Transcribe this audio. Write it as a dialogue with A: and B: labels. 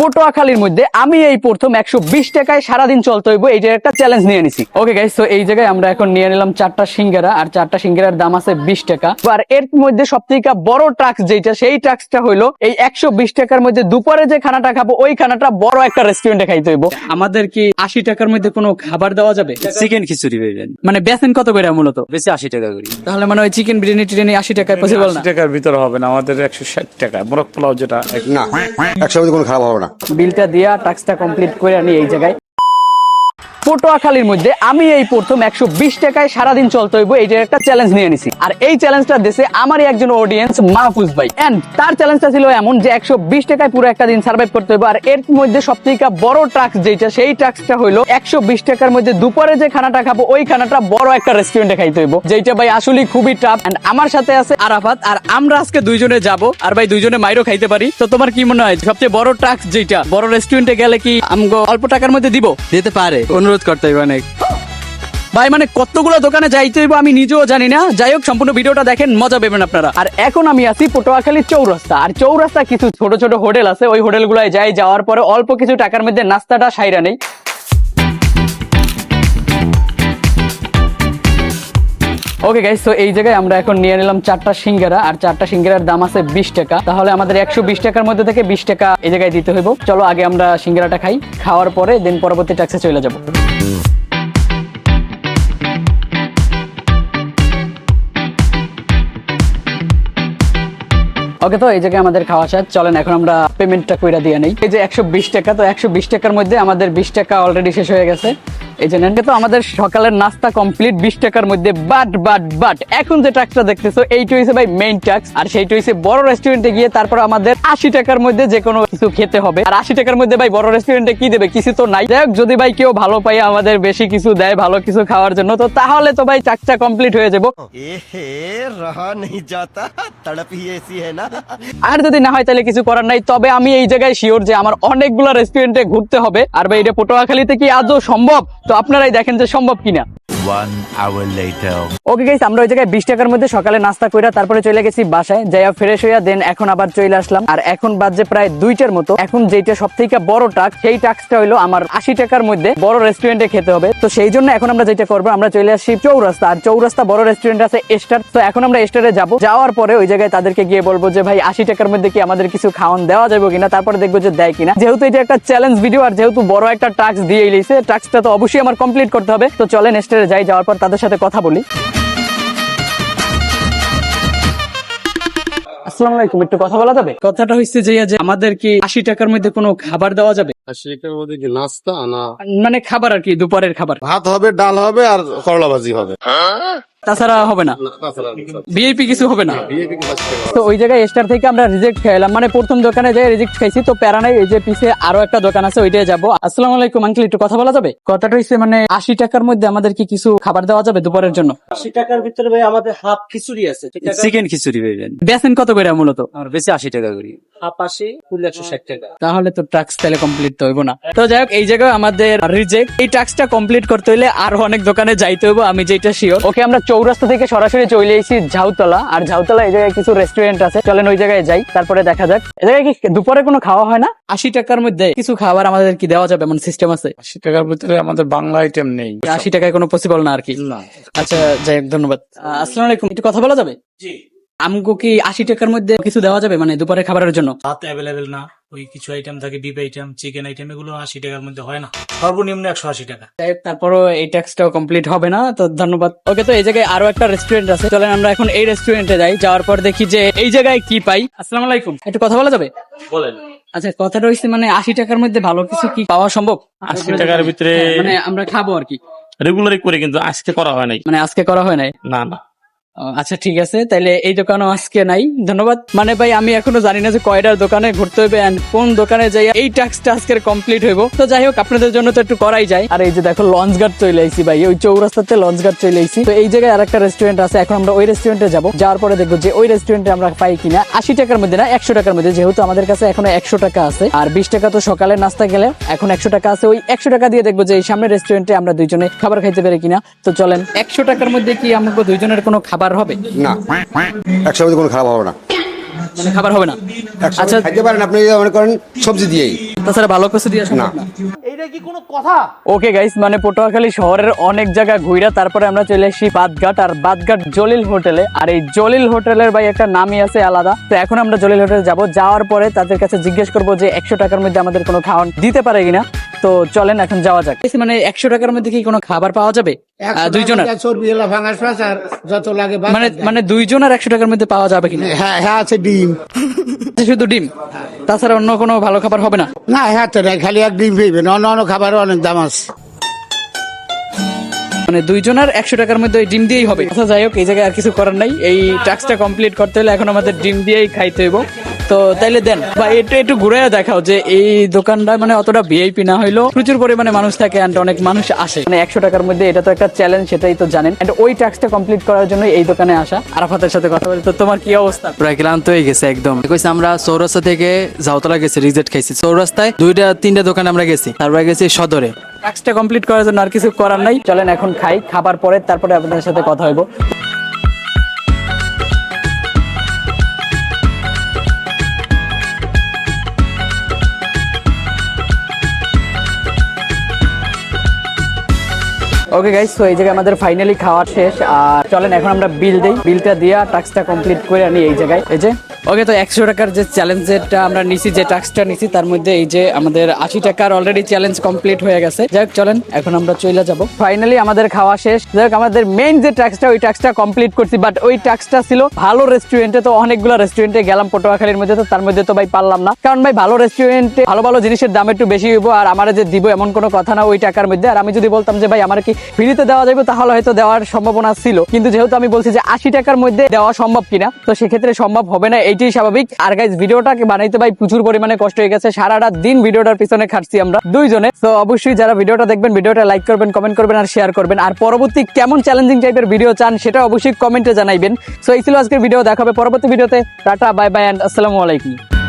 A: পটুয়াখালীর মধ্যে আমি এই প্রথম একশো বিশ টাকায় সারাদিন চলতে হইব এইটার একটা চ্যালেঞ্জ নিয়ে নিছি। ওকে গাইস তো এই জায়গায় আমরা এখন নিয়ে নিলাম চারটা সিঙ্গারা আর চারটা সিঙ্গারার দাম আছে বিশ টাকা। আর এর মধ্যে সব থেকে বড় ট্রাক্স যেটা সেই ট্রাক্সটা হইল এই একশো বিশ টাকার মধ্যে দুপুরে যে খানাটা খাব ওই খানাটা বড় একটা রেস্টুরেন্টে খাইতে হইব। আমাদের কি আশি টাকার মধ্যে কোনো খাবার দেওয়া যাবে?
B: চিকেন খিচুড়ি পাইবেন
A: মানে বেতন কত করে মূলত?
B: বেশি আশি টাকা করি।
A: তাহলে মানে ওই চিকেন বিরিয়ানি টিরিয়ানি আশি টাকায় পসিবল না?
C: টাকার ভিতরে হবে না আমাদের একশো ষাট টাকা মোরগ পোলাও যেটা।
D: না একশো কোনো খারাপ হবে না।
A: বিলটা দিয়া টাস্কটা কমপ্লিট করে আনি এই জায়গায় পটুয়াখালীর মধ্যে আমি এই প্রথম একশো বিশ টাকায় সারাদিন চলতে হইব, এইটার একটা চ্যালেঞ্জ নিয়ে নিছি। আর এই চ্যালেঞ্জটা দেশে আমারই একজন অডিয়েন্স মাহফুজ ভাই। এন্ড তার চ্যালেঞ্জটা ছিল এমন যে একশো বিশ টাকায় পুরো একটা দিন সার্ভাইভ করতে হইব, আর এর মধ্যে সব থেকে বড় ট্রাক্স যেটা, সেই ট্রাক্সটা হইল একশো বিশ টাকার মধ্যে দুপুরে যে খানাটা খাব, ওই খানাটা বড় একটা রেস্টুরেন্টে খাইতে হইব যেটা ভাই আসলে খুবই টাফ এন্ড আমার সাথে আছে আরাফাত, আর আমরা আজকে দুইজনে যাব, আর ভাই দুইজনে মাইরও খাইতে পারি। তো তোমার কি মনে হয়, সবচেয়ে বড় ট্রাক্স যেটা বড় রেস্টুরেন্টে গেলে কি আমগো অল্প টাকার মধ্যে দিব?
B: দিতে পারে, অনুরোধ করতে হইব অনেক।
A: ভাই মানে কতগুলো দোকানে যাইতে হইব আমি নিজেও জানি না। যাই হোক, সম্পূর্ণ ভিডিওটা দেখেন, মজা পেবেন আপনারা। আর এখন আমি আছি পটুয়াখালী চৌরাস্তা। আর চৌরাস্তা কিছু ছোট ছোট হোটেল আছে, ওই হোটেল গুলায় যাই, যাওয়ার পরে অল্প কিছু টাকার মধ্যে নাস্তাটা সাইরা নেই। ওকে গাইস তো এই জায়গায় আমরা এখন নিয়ে নিলাম চারটা সিঙ্গারা, আর চারটা সিঙ্গারার দাম আছে বিশ টাকা। তাহলে আমাদের একশো বিশ টাকার মধ্যে থেকে বিশ টাকা এই জায়গায় দিতে হইব। চলো, আগে আমরা সিঙ্গারাটা খাই। খাওয়ার পরে দেন পরবর্তী ট্যাক্সে চলে যাব। ওকে তো এই জায়গায় আমাদের খাওয়া শেষ। চলেন, এখন আমরা পেমেন্টটা কইরা দিয়ে নেই। এই যে একশো বিশ টাকা, তো একশো বিশ টাকার মধ্যে আমাদের বিশ টাকা অলরেডি শেষ হয়ে গেছে। এই যে নেন তো আমাদের সকালের নাস্তা কমপ্লিট বিশ টাকার মধ্যে বাট বাট বাট। এখন যে ট্যাক্সটা দেখতেছো এইটা হয়েছে ভাই মেইন ট্যাক্স আর সেইটা হয়েছে বড় রেস্টুরেন্টে গিয়ে তারপর আমাদের আশি টাকার মধ্যে যে কোনো কিছু খেতে হবে। আর আশি টাকার মধ্যে ভাই বড় রেস্টুরেন্টে কি দেবে? কিছু তো নাই। যাই যদি ভাই কেউ ভালো পাই আমাদের বেশি কিছু দেয় ভালো কিছু খাওয়ার জন্য তো তাহলে তো ভাই চাকচা কমপ্লিট হয়ে যাব। আর যদি না হয় তাহলে কিছু করার নাই। তবে আমি এই জায়গায় শিওর যে আমার অনেকগুলো রেস্টুরেন্টে ঘুরতে হবে। আর ভাই এটা পটুয়াখালীতে কি আজও সম্ভব? তো আপনারাই দেখেন যে সম্ভব কিনা।
E: One hour later.
A: Okay guys আমরা ওই জায়গায় বিশ টাকার মধ্যে সকালে নাস্তা কইরা তারপরে চলে গেছি বাসায়। যাইয়া ফ্রেশ হইয়া দেন এখন আবার চলে আসলাম। আর এখন বাজে প্রায় দুইটার মতো। এখন যেটা সব থেকে বড় টাক সেই টাক্সটা হইল আমার আশি টাকার মধ্যে বড় রেস্টুরেন্টে খেতে হবে। তো সেই জন্য এখন আমরা যেটা করব আমরা চলে আসি চৌরাস্তা। আর চৌরাস্তা বড় রেস্টুরেন্ট আছে স্টার তো এখন আমরা স্টারে যাব। যাওয়ার পরে ওই জায়গায় তাদেরকে গিয়ে বলব যে ভাই আশি টাকার মধ্যে কি আমাদের কিছু খাওয়ান দেওয়া যাবে কিনা? তারপরে দেখব যে দেয় কিনা। যেহেতু এটা একটা চ্যালেঞ্জ ভিডিও আর যেহেতু বড় একটা টাক্স দিয়ে লিছে টাক্সটা তো অবশ্যই আমার কমপ্লিট করতে হবে। তো চলেন স্টেজে যাই যাওয়ার পর তাদের সাথে কথা বলি। আসসালামু আলাইকুম একটু কথা বলা যাবে? কথাটা হচ্ছে যে যে আমাদের কি আশি টাকার মধ্যে কোনো খাবার দেওয়া যাবে?
D: সেটার মধ্যে কি নাস্তা? না।
A: মানে খাবার আর কি দুপুরের খাবার।
D: ভাত হবে ডাল হবে আর করলা ভাজি হবে
A: তাছাড়া হবে না। ভিআইপি কিছু হবে না? তো ওই জায়গায় স্টার থেকে আমরা রিজেক্ট খাইলাম মানে প্রথম দোকানে যাই রিজেক্ট খাইছি তো প্যারা নাই এই যে পিছে আরও একটা দোকান আছে ওইটাই যাব। আসসালামু আলাইকুম আঙ্কেল একটু কথা বলা যাবে? কথাটা হচ্ছে মানে আশি টাকার মধ্যে আমাদের কি কিছু খাবার দেওয়া যাবে দুপুরের জন্য?
B: আশি টাকার ভিতরে ভাই আমাদের হাফ খিচুড়ি আছে চিকেন খিচুড়ি
A: বেসেন কত করে মূলত?
B: আর বেশি আশি টাকা করি। হাফ আশি ফুল একশো ষাট টাকা।
A: তাহলে তো ট্যাক্স তাহলে কমপ্লিট তো হইব না। তো যাই হোক এই জায়গায় আমাদের রিজেক্ট এই ট্যাক্সটা কমপ্লিট করতে হইলে আরও অনেক দোকানে যাইতে হইব আমি যেটা শিওর ওকে আমরা চৌরাস্তা থেকে সরাসরি চলে এসেছি ঝাউতলা আর ঝাউতলা এই জায়গায় কিছু রেস্টুরেন্ট আছে। চলেন ওই জায়গায় যাই তারপরে দেখা যাক। এই জায়গায় কি দুপুরে কোনো খাওয়া হয় না? আশি টাকার মধ্যে কিছু খাবার আমাদের কি দেওয়া যাবে? এমন সিস্টেম আছে?
C: আশি টাকার ভিতরে আমাদের বাংলা আইটেম নেই।
A: আশি টাকায় কোনো পসিবল না আর কি।
C: না।
A: আচ্ছা যাই হোক ধন্যবাদ। আহ, আসসালামু আলাইকুম একটু কথা বলা যাবে?
B: জি।
A: আমগো কি আশি টাকার মধ্যে কিছু দেওয়া যাবে? মানে দুপুরে খাবারের জন্য?
F: ভাত অ্যাভেলেবেল না। ওই কিছু আইটেম থাকে বিপ আইটেম চিকেন আইটেম এগুলো আশি টাকার মধ্যে হয় না। সর্বনিম্ন একশো আশি টাকা।
A: তারপরও এই ট্যাক্সটাও কমপ্লিট হবে না তো ধন্যবাদ। ওকে তো এই জায়গায় আরও একটা রেস্টুরেন্ট আছে। চলেন আমরা এখন এই রেস্টুরেন্টে যাই। যাওয়ার পর দেখি যে এই জায়গায় কি পাই। আসসালামু আলাইকুম। একটু কথা বলা যাবে?
B: বলেন।
A: আচ্ছা কথাটা হচ্ছে মানে আশি টাকার মধ্যে ভালো কিছু কি পাওয়া সম্ভব?
C: আশি টাকার ভিতরে
A: হ্যাঁ, মানে আমরা খাব আর কি।
C: রেগুলারই করে কিন্তু আজকে করা হয় নাই।
A: মানে আজকে করা হয় নাই?
C: না না।
A: আচ্ছা ঠিক আছে। তাইলে এই দোকানও আজকে নাই। ধন্যবাদ। মানে ভাই, আমি এখনও জানি না যে কয়টার দোকানে ঘুরতে হবে and কোন দোকানে যাই। এই টাস্কটা আজকের কমপ্লিট হইব। তো যাই হোক, আপনাদের জন্য তো একটু করাই যায়। আর এই যে দেখো লঞ্চ গার্ড চলে আইছি ভাই। ওই চৌরাস্তাতে লঞ্চ গার্ড চলে আইছি। তো এই জায়গায় আরেকটা রেস্টুরেন্ট আছে। এখন আমরা ওই রেস্টুরেন্টে যাব। যাওয়ার পরে দেখব যে ওই রেস্টুরেন্টে আমরা পাই কিনা। আশি টাকার মধ্যে না, একশো টাকার মধ্যে। যেহেতু আমাদের কাছে এখনও একশো টাকা আছে। আর বিশ টাকা তো সকালে নাস্তা গেলে এখন একশো টাকা আছে। ওই একশো টাকা দিয়ে দেখব যে এই সামনে রেস্টুরেন্টে আমরা দুইজনে খাবার খাইতে পারি কিনা। তো চলেন, একশো টাকার মধ্যে কি আমাকে দুইজনের কোনো খাবার হবে?
D: না। একশো মধ্যে কোনো খারাপ হবে না।
A: মানে খাবার হবে না? আচ্ছা।
D: খাইতে পারেন আপনি মনে করেন সবজি দিয়েই।
A: তাছাড়া ভালো কিছু দিয়ে না।
B: এইটা কি কোনো কথা?
A: ওকে গাইস মানে পটুয়াখালী শহরের অনেক জায়গা ঘুইরা তারপরে আমরা চলে আসি বাদঘাট আর বাদঘাট জলিল হোটেলে আর এই জলিল হোটেলের ভাই একটা নামই আছে আলাদা। তো এখন আমরা জলিল হোটেলে যাব। যাওয়ার পরে তাদের কাছে জিজ্ঞেস করব যে একশো টাকার মধ্যে আমাদের কোনো খাওয়ান দিতে পারে কিনা। তো চলেন এখন যাওয়া যাক। মানে একশো টাকার মধ্যে কি কোনো খাবার পাওয়া যাবে? দুইজনের?
G: চর্বি এলা ভাঙাস আর যত লাগে
A: মানে মানে দুইজন আর একশো টাকার মধ্যে পাওয়া যাবে কিনা?
G: হ্যাঁ হ্যাঁ আছে ডিম।
A: শুধু ডিম? তাছাড়া অন্য কোনো ভালো খাবার হবে না?
G: না হ্যাঁ তো খালি এক ডিম পেয়েবেন অন্য অন্য খাবারও অনেক দাম আছে।
A: মানে দুইজনের একশো টাকার মধ্যে ওই ডিম দিয়েই হবে। আচ্ছা যাই হোক এই জায়গায় আর কিছু করার নাই। এই টাস্কটা কমপ্লিট করতে হলে এখন আমাদের ডিম দিয়েই খাইতে হইব। তো তাইলে দেন। বা একটু একটু ঘুরে দেখাও যে এই দোকানটা মানে অতটা ভিআইপি না হইলেও প্রচুর পরিমাণে মানুষ থাকে and অনেক মানুষ আসে। মানে একশো টাকার মধ্যে এটা তো একটা চ্যালেঞ্জ সেটাই তো জানেন। and ওই টাস্কটা কমপ্লিট করার জন্য এই দোকানে আসা। আরাফাতের সাথে কথা বলি তো তোমার কি অবস্থা?
H: প্রায় ক্লান্ত হয়ে গেছে একদম। কইছে আমরা চৌরাস্তা থেকে জাউতলা গেছি রিজেক্ট খাইছি। চৌরাস্তায় দুইটা তিনটা দোকানে আমরা গেছি। তারপরে গেছি সদরে।
A: টাস্কটা কমপ্লিট করার জন্য আর কিছু করার নাই। চলেন এখন খাই খাবার পরে তারপরে আপনাদের সাথে কথা হইব। ওকে গাইস তো এই জায়গায় আমাদের ফাইনালি খাওয়া শেষ, আর চলেন, এখন আমরা বিল দিই। বিলটা দিয়া টাস্কটা কমপ্লিট করে আনি এই জায়গায়। এই যে ওকে, তো একশো টাকার যে চ্যালেঞ্জেরটা আমরা নিছি, যে টাস্কটা নিছি, তার মধ্যে এই যে আমাদের আশি টাকার অলরেডি চ্যালেঞ্জ কমপ্লিট হয়ে গেছে। যাই হোক, চলেন, এখন আমরা চলে যাব। ফাইনালি আমাদের খাওয়া শেষ। যাই হোক, আমাদের মেইন যে টাস্কটা, ওই টাস্কটা কমপ্লিট করছি বাট ওই টাস্কটা ছিল ভালো রেস্টুরেন্টে তো অনেকগুলো রেস্টুরেন্টে গেলাম পটুয়াখালীর মধ্যে, তো তার মধ্যে তো ভাই পারলাম না। কারণ ভাই, ভালো রেস্টুরেন্টে ভালো ভালো জিনিসের দাম একটু বেশি হইব, আর আমার যে দিব এমন কোনো কথা না ওই টাকার মধ্যে। আর আমি যদি বলতাম যে ভাই, আমার কি ফ্রিতে দেওয়া যাবে তাহলে হয়তো দেওয়ার সম্ভাবনা ছিল। কিন্তু যেহেতু আমি বলছি যে আশি টাকার মধ্যে দেওয়া সম্ভব কিনা, তো সেক্ষেত্রে সম্ভব হবে না। এইটাই স্বাভাবিক। আর গাইজ ভিডিওটাকে বানাইতে ভাই প্রচুর পরিমাণে কষ্ট হয়ে গেছে। সারাটা দিন ভিডিওটার পিছনে খাটছি আমরা দুইজনে। তো অবশ্যই যারা ভিডিওটা দেখবেন, ভিডিওটা লাইক করবেন কমেন্ট করবেন আর শেয়ার করবেন। আর পরবর্তী কেমন চ্যালেঞ্জিং টাইপের ভিডিও চান, সেটা অবশ্যই কমেন্টে জানাইবেন। সো এই ছিল আজকের ভিডিও দেখাবে পরবর্তী ভিডিওতে টাটা বাই বাই অ্যান্ড আসসালামু আলাইকুম।